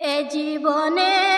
এ জীবনে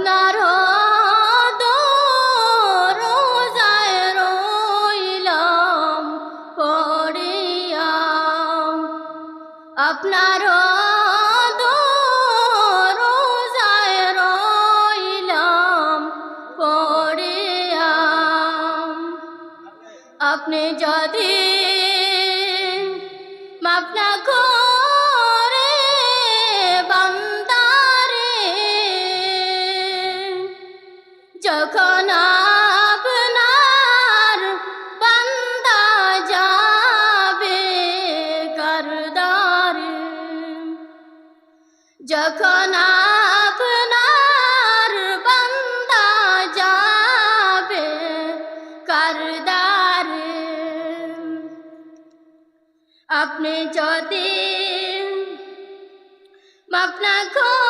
আপনার রোজায় রইলাম পড়িয়া আপনার রোজায় রইলাম পড়িয়া আপনি যদি মাপ যখন আপনার বান্দা যাবে করদারে যখন আপনার বান্দা যাবে করদারে আপনি যদি মাপনা করে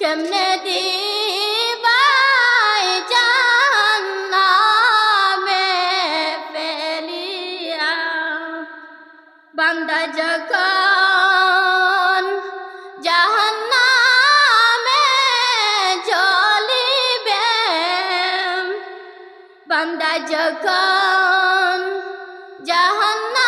কেমনে দিবাই জাহান্নামে ফেলিয়া? বান্দা যখন জাহান্নামে জ্বলিবে বান্দা যখন জাহান্নামে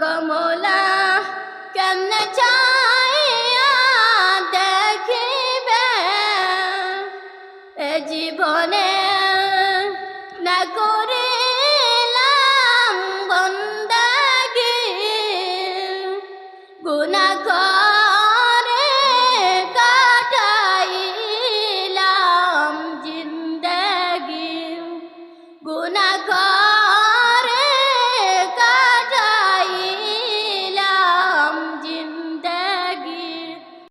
গমলা কেমনে চাইয়া দেখিবে? এ জীবনে না করিলাম বন্দাগি। গুণা